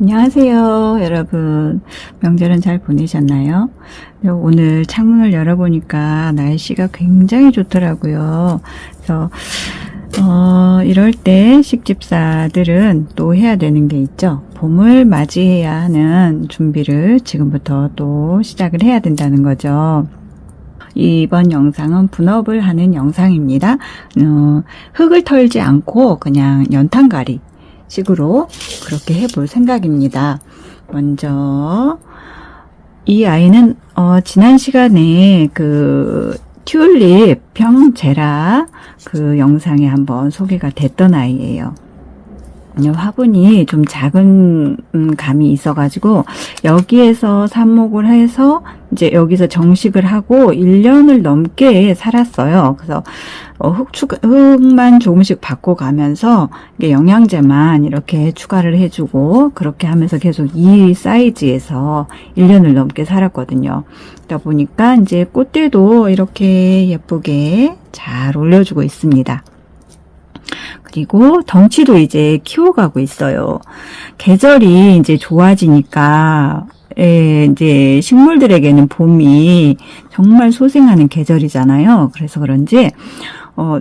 안녕하세요, 여러분. 명절은 잘 보내셨나요? 네, 오늘 창문을 열어보니까 날씨가 굉장히 좋더라고요. 그래서, 어, 이럴 때 식집사들은 또 해야 되는 게 있죠. 봄을 맞이해야 하는 준비를 지금부터 또 시작을 해야 된다는 거죠. 이번 영상은 분업을 하는 영상입니다. 어, 흙을 털지 않고 그냥 연탄가리 식으로 그렇게 해볼 생각입니다. 먼저 이 아이는 어, 지난 시간에 그 튤립 병제라 그 영상에 한번 소개가 됐던 아이예요. 화분이 좀 작은 음, 감이 있어가지고 여기에서 삽목을 해서 이제 여기서 정식을 하고 1년을 넘게 살았어요. 그래서 어, 흙 추가, 흙만 조금씩 바꿔 가면서 이게 영양제만 이렇게 추가를 해주고 그렇게 하면서 계속 이 사이즈에서 1년을 넘게 살았거든요. 그러다 보니까 이제 꽃들도 이렇게 예쁘게 잘 올려주고 있습니다. 그리고 덩치도 이제 키워가고 있어요. 계절이 이제 좋아지니까 예, 이제 식물들에게는 봄이 정말 소생하는 계절이잖아요. 그래서 그런지 어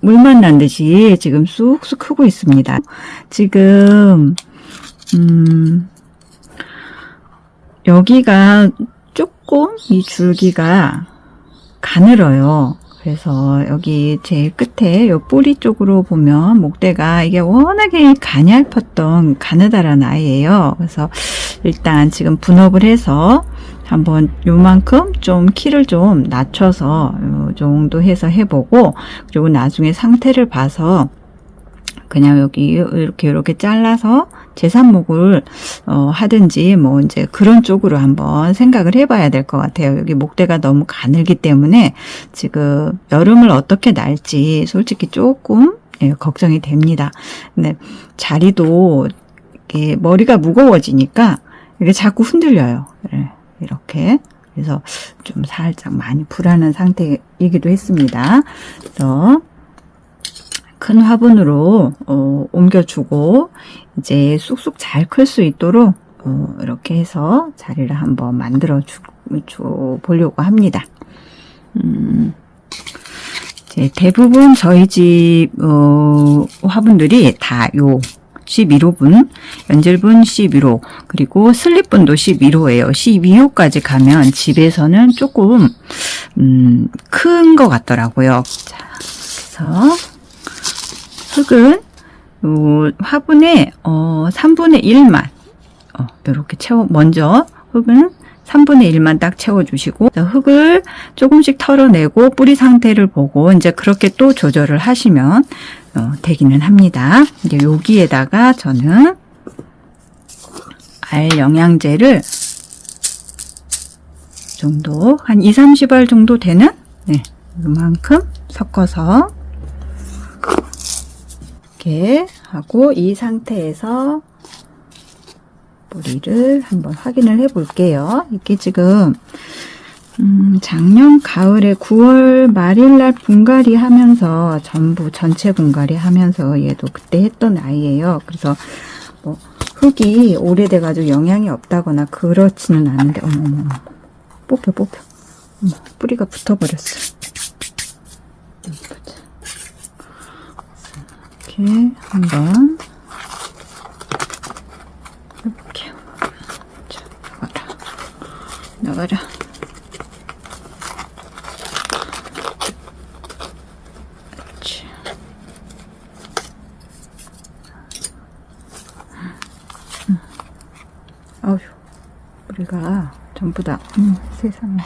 물만 난 듯이 지금 쑥쑥 크고 있습니다. 지금 음 여기가 조금 이 줄기가 가늘어요. 그래서 여기 제일 끝에 요 뿌리 쪽으로 보면 목대가 이게 워낙에 가냘팠던 가느다란 아이예요. 그래서 일단 지금 분업을 해서 한번 요만큼 좀 키를 좀 낮춰서 요 정도 해서 해보고 그리고 나중에 상태를 봐서 그냥 여기 이렇게 이렇게 잘라서 재산목을 어, 하든지 뭐 이제 그런 쪽으로 한번 생각을 해봐야 될 것 같아요. 여기 목대가 너무 가늘기 때문에 지금 여름을 어떻게 날지 솔직히 조금 예, 걱정이 됩니다. 근데 자리도 머리가 무거워지니까 이게 자꾸 흔들려요. 예, 이렇게. 그래서 좀 살짝 많이 불안한 상태이기도 했습니다. 그래서 큰 화분으로 어, 옮겨주고 이제 쑥쑥 잘 클 수 있도록 어, 이렇게 해서 자리를 한번 만들어 주, 주 보려고 합니다. 음, 이제 대부분 저희 집 어, 화분들이 다 요 11호분, 연질분 11호, 그리고 슬립분도 11호예요. 12호까지 가면 집에서는 조금 음, 큰 것 같더라고요. 자, 그래서 흙은 요 화분에 어 3분의 1만 어 이렇게 채워 먼저 흙은 3분의 1만 딱 채워주시고 흙을 조금씩 털어내고 뿌리 상태를 보고 이제 그렇게 또 조절을 하시면 어, 되기는 합니다. 이제 여기에다가 저는 알 영양제를 정도 한 2, 30알 정도 되는 네, 이만큼 섞어서 이렇게 하고 이 상태에서 뿌리를 한번 확인을 해 볼게요. 이게 지금 음, 작년 가을에 9월 말일 날 분갈이 하면서 전부 전체 분갈이 하면서 얘도 그때 했던 아이예요. 그래서 뭐 흙이 오래돼가지고 영양이 없다거나 그렇지는 않은데 어머머 뽑혀 뽑혀 뿌리가 붙어버렸어. 이렇게 한번 해볼게요. 자, 나가라. 나가라. 그렇지. 음. 아휴, 우리가 전부 다, 음, 세상에.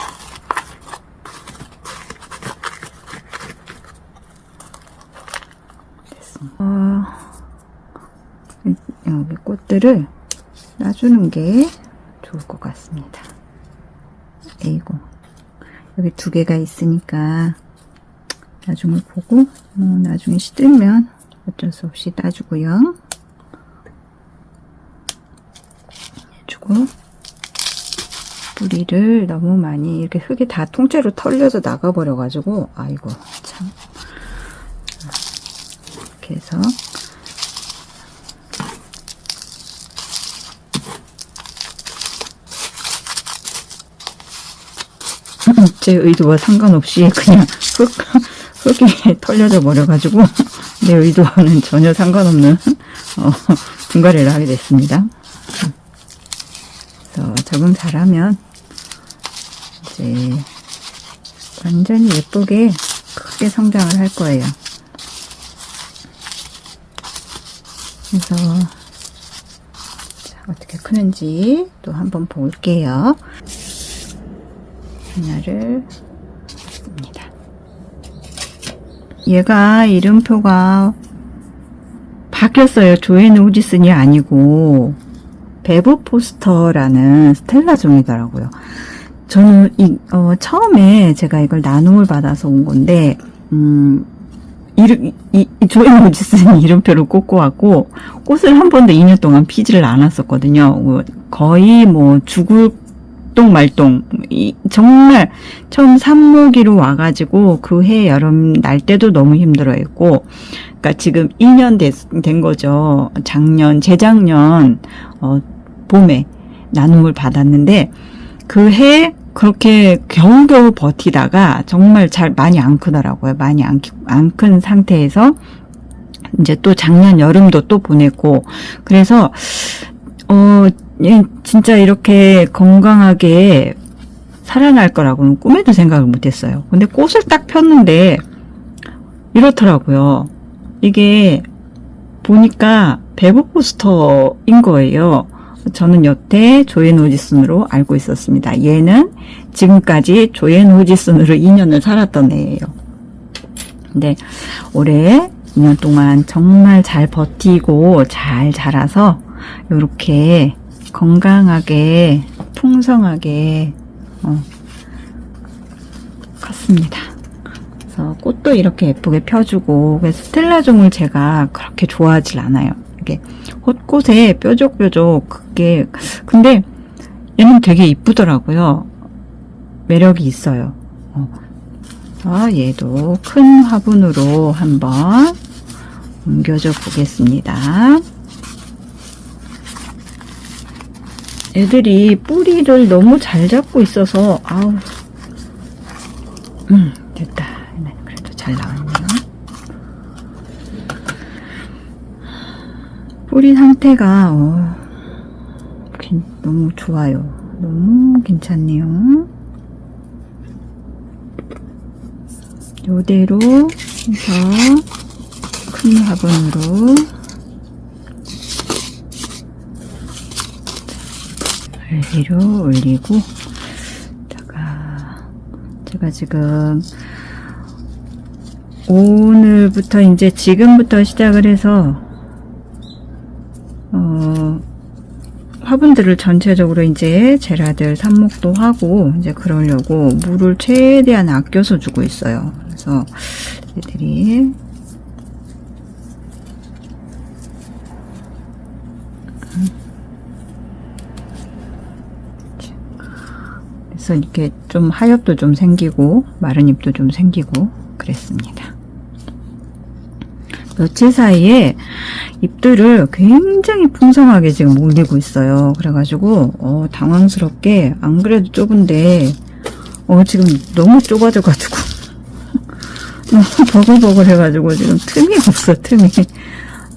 어, 꽃들을 놔주는 게 좋을 것 같습니다. 에이고 여기 두 개가 있으니까 나중을 보고 뭐 나중에 시들면 어쩔 수 없이 따주고요. 해주고 뿌리를 너무 많이 이렇게 흙이 다 통째로 털려서 나가버려가지고 아이고 참 이렇게 해서 제 의도와 상관없이 그냥 흙, 흙이 털려져 버려가지고 내 의도와는 전혀 상관없는 어, 분갈이를 하게 됐습니다. 그래서 적응 잘하면 이제 완전히 예쁘게 크게 성장을 할 거예요. 그래서 자, 어떻게 크는지 또 한번 볼게요. 하나를 씁니다. 얘가 이름표가 바뀌었어요. 조앤 오지슨이 아니고 베브 포스터라는 스텔라 종이더라고요. 저는 이, 어, 처음에 제가 이걸 나눔을 받아서 온 건데, 음, 이름, 이, 이 조앤 오지슨이 이름표를 꽂고 왔고, 꽃을 한 번도 2년 동안 피지를 않았었거든요. 어, 거의 뭐 죽을 똥 말똥. 이, 정말 처음 산모기로 와가지고 그 해 여름 날 때도 너무 힘들어 했고, 그러니까 지금 2년 됐, 된 거죠. 작년, 재작년, 어, 봄에 나눔을 받았는데, 그 해 그렇게 겨우겨우 버티다가 정말 잘 많이 안 크더라고요. 많이 안 큰 상태에서 이제 또 작년 여름도 또 보냈고, 그래서, 어, 얘 진짜 이렇게 건강하게 살아날 거라고는 꿈에도 생각을 못 했어요. 근데 꽃을 딱 폈는데, 이렇더라고요. 이게, 보니까 배부 포스터인 거예요. 저는 여태 조앤 오지슨으로 알고 있었습니다. 얘는 지금까지 조앤 오지슨으로 2년을 살았던 애예요. 근데 올해 2년 동안 정말 잘 버티고 잘 자라서 이렇게 건강하게 풍성하게 어, 컸습니다. 그래서 꽃도 이렇게 예쁘게 펴주고 그래서 스텔라 종을 제가 그렇게 좋아하질 않아요. 이게 헛꽃에 뾰족뾰족 그게 근데 얘는 되게 이쁘더라고요. 매력이 있어요. 어. 아, 얘도 큰 화분으로 한번 옮겨줘 보겠습니다. 애들이 뿌리를 너무 잘 잡고 있어서 아우. 음 됐다. 네, 그래도 잘 나왔네요. 뿌리 상태가 어, 괜- 너무 좋아요. 너무 괜찮네요. 요대로 해서 큰 화분으로 위로 올리고 다가 제가 지금 오늘부터 이제 지금부터 시작을 해서 어 화분들을 전체적으로 이제 제라들 삽목도 하고 이제 그러려고 물을 최대한 아껴서 주고 있어요. 그래서 애들이 그래서 이렇게 좀 하엽도 좀 생기고 마른 잎도 좀 생기고 그랬습니다. 며칠 사이에 잎들을 굉장히 풍성하게 지금 올리고 있어요. 그래가지고 어, 당황스럽게 안 그래도 좁은데 어, 지금 너무 좁아져가지고 너무 버글버글 해가지고 지금 틈이 없어 틈이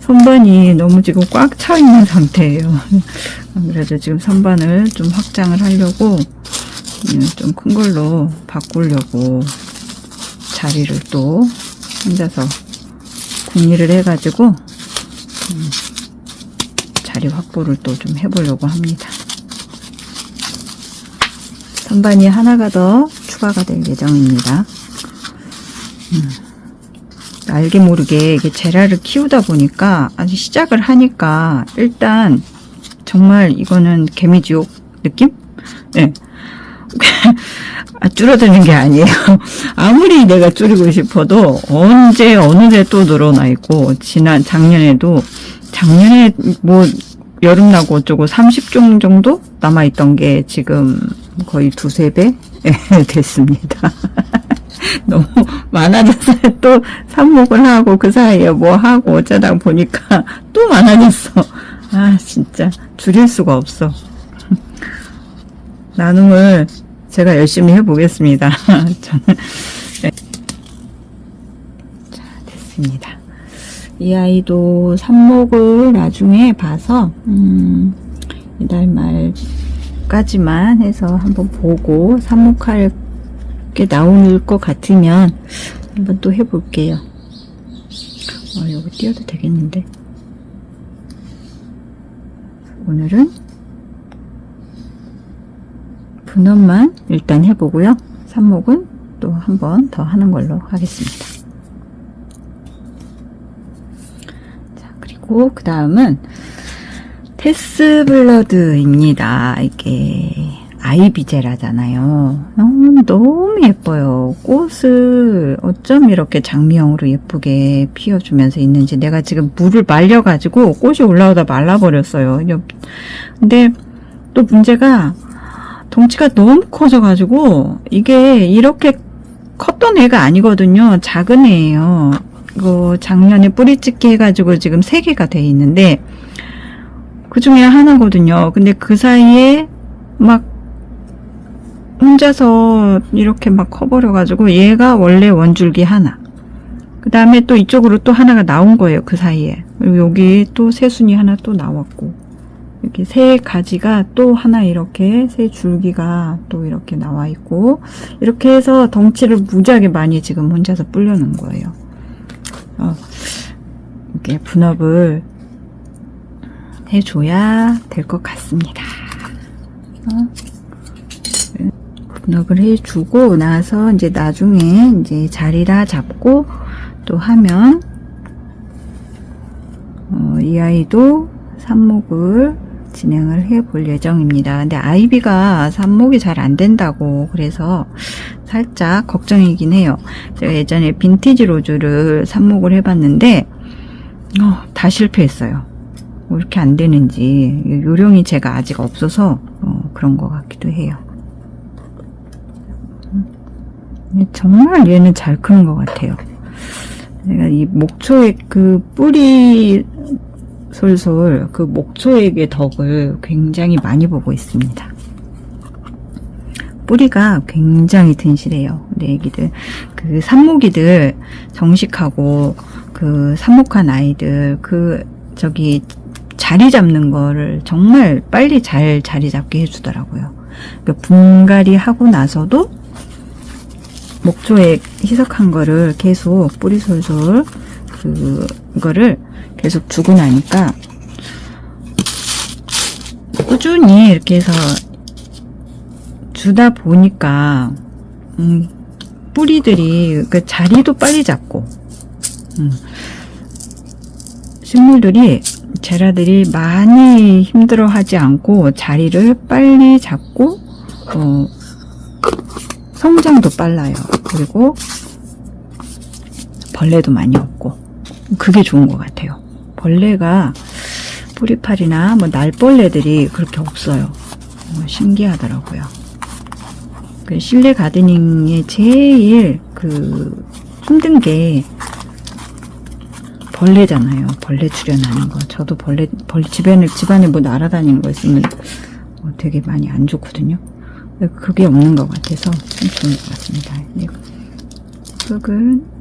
선반이 너무 지금 꽉 차 있는 상태예요. 안 그래도 지금 선반을 좀 확장을 하려고 좀 큰 걸로 바꾸려고 자리를 또 혼자서 궁리를 해가지고 음, 자리 확보를 또 좀 해보려고 합니다. 선반이 하나가 더 추가가 될 예정입니다. 음, 알게 모르게 이게 제라를 키우다 보니까 아직 시작을 하니까 일단 정말 이거는 개미지옥 느낌? 예. 아, 줄어드는 게 아니에요. 아무리 내가 줄이고 싶어도 언제 어느 데또 늘어나 있고 지난 작년에도 작년에 뭐 여름 나고 어쩌고 30종 정도 남아 있던 게 지금 거의 두세 배 됐습니다. 너무 많아져서 또 삽목을 하고 그 사이에 뭐 하고 어쩌다 보니까 또 많아졌어. 아 진짜 줄일 수가 없어. 나눔을 제가 열심히 해보겠습니다. 저는 네. 자 됐습니다. 이 아이도 삽목을 나중에 봐서 음, 이달 말까지만 해서 한번 보고 삽목할 게 나올 것 같으면 한번 또 해볼게요. 어, 여기 띄워도 되겠는데. 오늘은 분업만 일단 해보고요. 삽목은 또 한 번 더 하는 걸로 하겠습니다. 자, 그리고 그 다음은 테스블러드입니다. 이게 아이비제라잖아요. 너무, 너무 예뻐요. 꽃을 어쩜 이렇게 장미형으로 예쁘게 피워주면서 있는지 내가 지금 물을 말려가지고 꽃이 올라오다 말라버렸어요. 근데 또 문제가 덩치가 너무 커져가지고 이게 이렇게 컸던 애가 아니거든요. 작은 애예요. 이거 작년에 뿌리찍기 해가지고 지금 세 개가 돼 있는데 그 중에 하나거든요. 근데 그 사이에 막 혼자서 이렇게 막 커버려가지고 얘가 원래 원줄기 하나. 그 다음에 또 이쪽으로 또 하나가 나온 거예요. 그 사이에. 그리고 여기 또 새순이 하나 또 나왔고. 이렇게 세 가지가 또 하나 이렇게 세 줄기가 또 이렇게 나와 있고. 이렇게 해서 덩치를 무지하게 많이 지금 혼자서 불려놓은 거예요. 어, 이렇게 분업을 해줘야 될 것 같습니다. 어? 분업을 해주고 나서 이제 나중에 이제 자리라 잡고 또 하면 어, 이 아이도 삽목을 진행을 해 볼 예정입니다. 근데 아이비가 삽목이 잘 안 된다고 그래서 살짝 걱정이긴 해요. 제가 예전에 빈티지 로즈를 삽목을 해봤는데 어, 다 실패했어요. 왜 이렇게 안 되는지 요령이 제가 아직 없어서 어, 그런 것 같기도 해요. 정말 얘는 잘 크는 것 같아요. 내가 이 목초액 그 뿌리 솔솔 그 목초액의 덕을 굉장히 많이 보고 있습니다. 뿌리가 굉장히 든실해요. 근데 애기들 그 산모기들 정식하고 그 산목한 아이들 그 저기 자리 잡는 거를 정말 빨리 잘 자리 잡게 해주더라고요. 그러니까 분갈이 하고 나서도 목조에 희석한 거를 계속 뿌리솔솔 그거를 계속 두고 나니까 꾸준히 이렇게 해서 주다 보니까 음, 뿌리들이 그 자리도 빨리 잡고 음, 식물들이 제라들이 많이 힘들어하지 않고 자리를 빨리 잡고 어, 성장도 빨라요. 그리고 벌레도 많이 없고 그게 좋은 것 같아요. 벌레가 뿌리팔이나 뭐 날벌레들이 그렇게 없어요. 어, 신기하더라고요. 그 실내 가드닝에 제일 그 힘든 게 벌레잖아요. 벌레 출현하는 거. 저도 벌레, 벌레 집안에 집안에 뭐 날아다니는 거 있으면 어, 되게 많이 안 좋거든요. 그게 없는 것 같아서 참 좋은 것 같습니다. 네. 흙은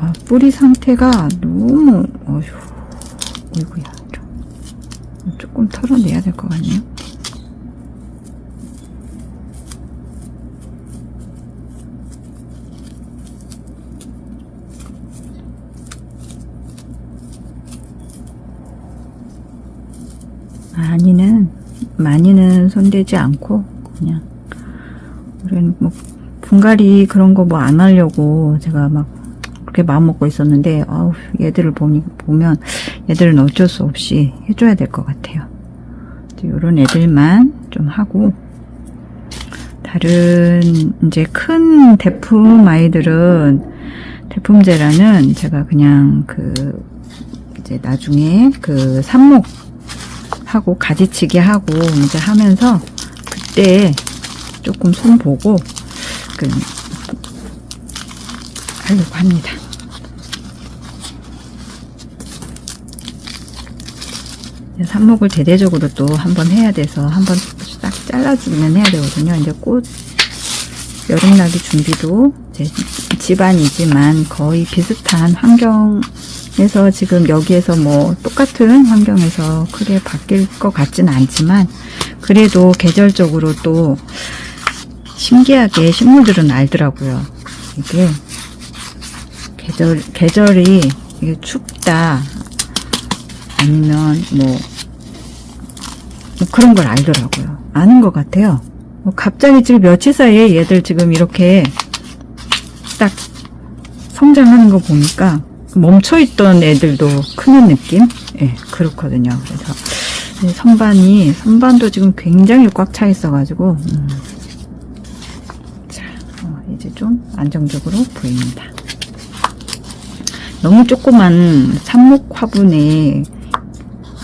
아, 뿌리 상태가 너무 어휴 어이구야 좀, 조금 털어내야 될 것 같네요. 많이는 많이는 손대지 않고 그냥 우리는 뭐 분갈이 그런 거 뭐 안 하려고 제가 막 그렇게 마음 먹고 있었는데 아우 얘들을 보니 보면 얘들은 어쩔 수 없이 해줘야 될 것 같아요. 이런 애들만 좀 하고 다른 이제 큰 대품 아이들은 대품제라는 제가 그냥 그 이제 나중에 그 삽목 하고 가지치기 하고 이제 하면서 그때 조금 손 보고 그 하려고 합니다. 삽목을 대대적으로 또 한번 해야 돼서 한번 딱 잘라주면 해야 되거든요. 이제 꽃 여름나기 준비도 제 집안이지만 거의 비슷한 환경에서 지금 여기에서 뭐 똑같은 환경에서 크게 바뀔 것 같지는 않지만 그래도 계절적으로 또 신기하게 식물들은 알더라고요. 이게 계절 계절이 이게 춥다 아니면 뭐, 뭐 그런 걸 알더라고요. 아는 것 같아요. 뭐 갑자기 지금 며칠 사이에 얘들 지금 이렇게 딱 성장하는 거 보니까 멈춰있던 애들도 크는 느낌? 예, 그렇거든요. 그래서 이 선반이, 선반도 지금 굉장히 꽉 차 있어가지고, 음. 자, 어, 이제 좀 안정적으로 보입니다. 너무 조그만 삽목 화분에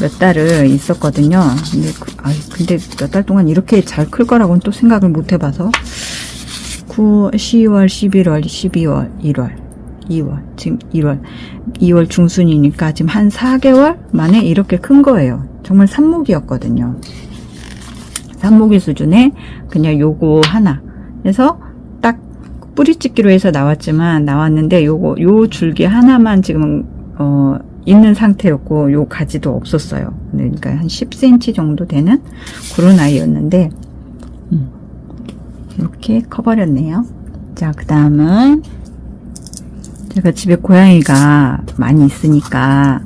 몇 달을 있었거든요. 근데, 그, 아 근데 몇 달 동안 이렇게 잘 클 거라고는 또 생각을 못 해봐서 9, 10월, 11월, 12월, 1월, 2월, 지금 1월, 2월 중순이니까 지금 한 4개월 만에 이렇게 큰 거예요. 정말 삽목이었거든요. 삽목이 수준에 그냥 요거 하나. 그래서 딱 뿌리 찍기로 해서 나왔지만 나왔는데 요거 요 줄기 하나만 지금 어 있는 상태였고 요 가지도 없었어요. 그러니까 한 10cm 정도 되는 그런 아이였는데 음, 이렇게 커버렸네요. 자, 그 다음은 제가 집에 고양이가 많이 있으니까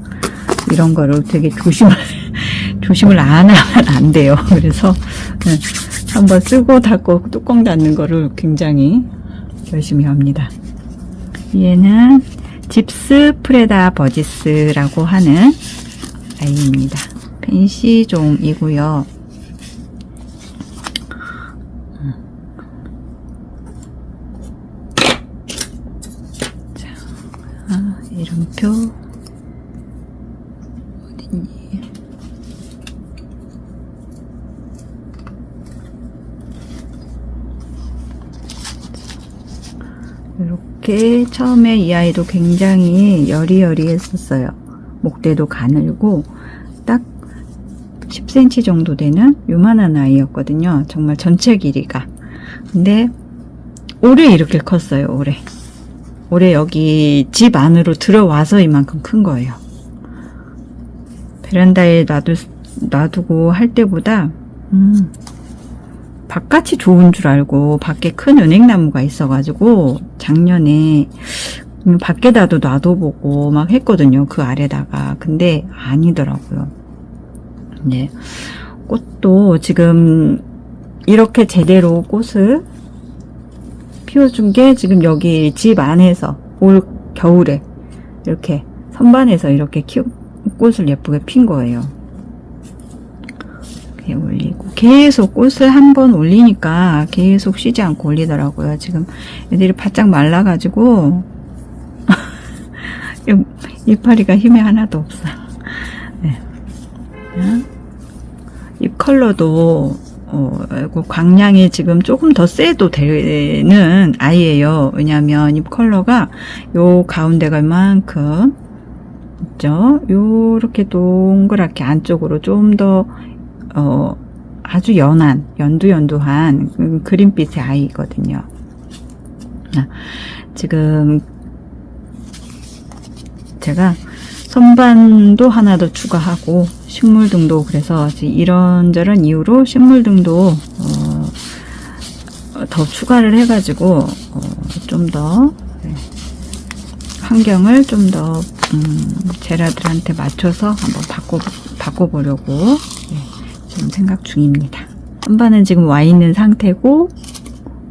이런 거를 되게 조심을 조심을 안 하면 안 돼요. 그래서 네, 한번 쓰고 닫고 뚜껑 닫는 거를 굉장히 열심히 합니다. 얘는 집스 프레다 버지스라고 하는 아이입니다. 펜시종이고요. 자, 아, 이름표 이렇게 처음에 이 아이도 굉장히 여리여리했었어요. 목대도 가늘고 딱 10cm 정도 되는 요만한 아이였거든요. 정말 전체 길이가. 근데 올해 이렇게 컸어요. 올해. 올해 여기 집 안으로 들어와서 이만큼 큰 거예요. 베란다에 놔두, 놔두고 할 때보다 음, 바깥이 좋은 줄 알고 밖에 큰 은행나무가 있어가지고 작년에 음, 밖에다도 놔둬보고 막 했거든요. 그 아래다가. 근데 아니더라고요. 네. 꽃도 지금 이렇게 제대로 꽃을 피워준 게 지금 여기 집 안에서 올 겨울에 이렇게 선반에서 이렇게 키우, 꽃을 예쁘게 핀 거예요. 이렇게 올리고 계속 꽃을 한 번 올리니까 계속 쉬지 않고 올리더라고요. 지금 애들이 바짝 말라가지고 이파리가 힘이 하나도 없어. 네. 잎 컬러도 어, 그 광량이 지금 조금 더 세도 되는 아이예요. 왜냐하면 잎 컬러가 요 가운데가 이만큼 있죠. 요렇게 동그랗게 안쪽으로 좀 더 어, 아주 연한 연두연두한 음, 그린빛의 아이거든요. 아, 지금 제가 선반도 하나 더 추가하고 식물 등도 그래서 이런저런 이유로 식물 등도 어, 더 추가를 해가지고 어, 좀더 네, 환경을 좀더 음, 제라들한테 맞춰서 한번 바꿔 바꿔보려고 네, 지금 생각 중입니다. 선반은 지금 와 있는 상태고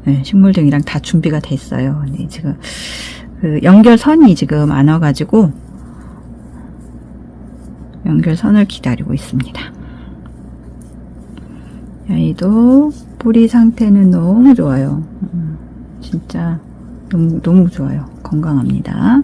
네, 식물 등이랑 다 준비가 됐어요. 네, 지금 그 연결선이 지금 안 와가지고 연결선을 기다리고 있습니다. 아이도 뿌리 상태는 너무 좋아요. 음, 진짜 너무 너무 좋아요. 건강합니다.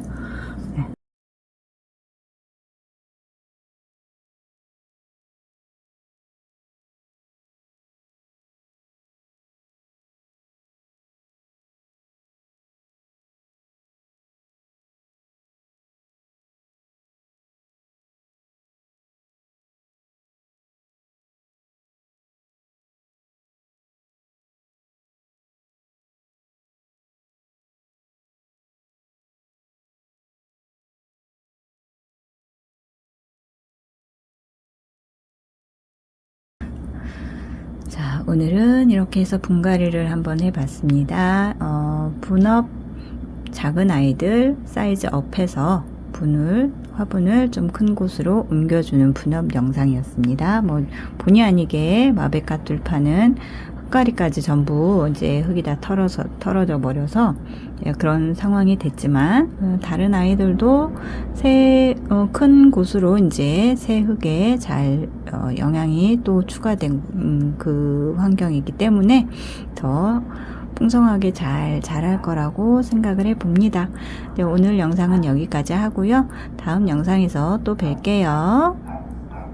자, 오늘은 이렇게 해서 분갈이를 한번 해봤습니다. 어, 분업 작은 아이들 사이즈 업해서 분을 화분을 좀 큰 곳으로 옮겨주는 분업 영상이었습니다. 뭐 본의 아니게 마베카 툴파는 흙가리까지 전부 이제 흙이 다 털어서 털어져 버려서 예, 그런 상황이 됐지만 어, 다른 아이들도 새 큰 곳으로 이제 새 흙에 잘 어, 영양이 또 추가된 음, 그 환경이기 때문에 더 풍성하게 잘 자랄 거라고 생각을 해 봅니다. 네, 오늘 영상은 여기까지 하고요. 다음 영상에서 또 뵐게요.